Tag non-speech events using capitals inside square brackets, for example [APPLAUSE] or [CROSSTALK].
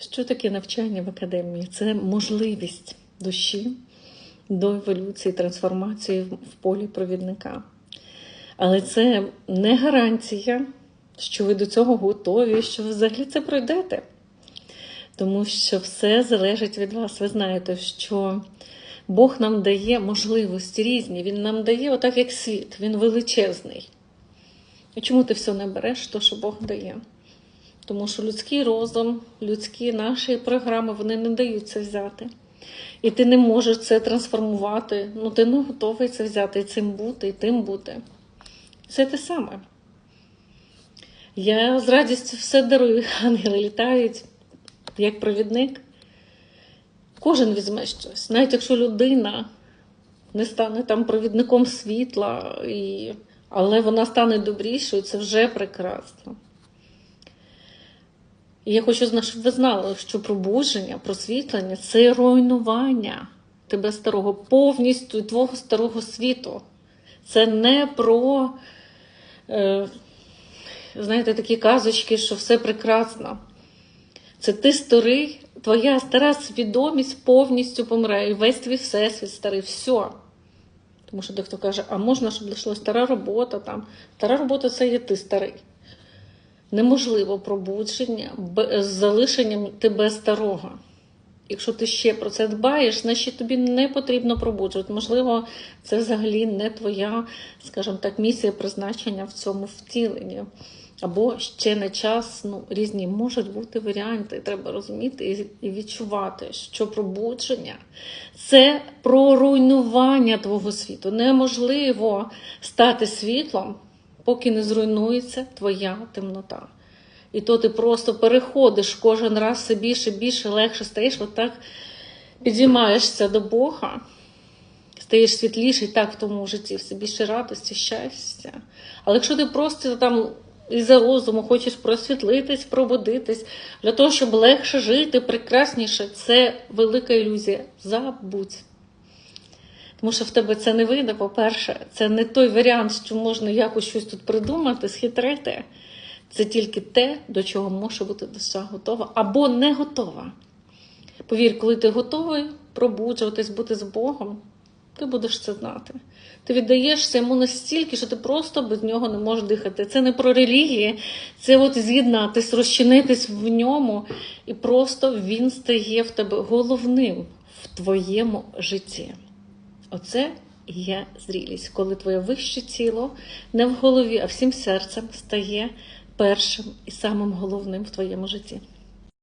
Що таке навчання в академії? Це можливість душі до еволюції, трансформації в полі провідника. Але це не гарантія, що ви до цього готові, що ви взагалі це пройдете. Тому що все залежить від вас. Ви знаєте, що Бог нам дає можливості різні. Він нам дає, отак як світ, він величезний. І чому ти все не береш, то, що Бог дає? Тому що людський розум, людські наші програми вони не дають це взяти. І ти не можеш це трансформувати. Ну, ти не готовий це взяти і цим бути, і тим бути. Це те саме. Я з радістю все дарую. [LAUGHS] Ангели літають як провідник. Кожен візьме щось. Навіть якщо людина не стане там провідником світла, і... але вона стане добрішою, це вже прекрасно. Я хочу, щоб ви знали, що пробудження, просвітлення це руйнування тебе старого, повністю твого старого світу. Це не про, е, знаєте, такі казочки, що все прекрасно. Це ти старий, твоя стара свідомість повністю помирає. І весь твій всесвіт старий, все. Тому що дехто каже, а можна, щоб лишилась стара робота там. Стара робота це є ти старий. Неможливо пробудження з залишенням тебе старого. Якщо ти ще про це дбаєш, значить тобі не потрібно пробуджувати. Можливо, це взагалі не твоя, скажімо так, місія призначення в цьому втіленні. Або ще не час, ну, різні можуть бути варіанти. Треба розуміти і відчувати, що пробудження це про руйнування твого світу. Неможливо стати світлом, поки не зруйнується твоя темнота. І то ти просто переходиш кожен раз все більше, більше, легше стаєш, отак підіймаєшся до Бога, стаєш світліший так в тому житті, все більше радості, щастя. Але якщо ти просто там із за розуму хочеш просвітлитись, пробудитись, для того, щоб легше жити, прекрасніше, це велика ілюзія. Забудь. Тому що в тебе це не вийде, по-перше, це не той варіант, що можна якось щось тут придумати, схитрити. Це тільки те, до чого може бути душа готова або не готова. Повір, коли ти готовий пробуджуватись, бути з Богом, ти будеш це знати. Ти віддаєшся йому настільки, що ти просто без нього не можеш дихати. Це не про релігії, це от з'єднатись, розчинитись в ньому, і просто він стає в тебе головним в твоєму житті. Оце є зрілість, коли твоє вище тіло не в голові, а всім серцем стає першим і самим головним в твоєму житті.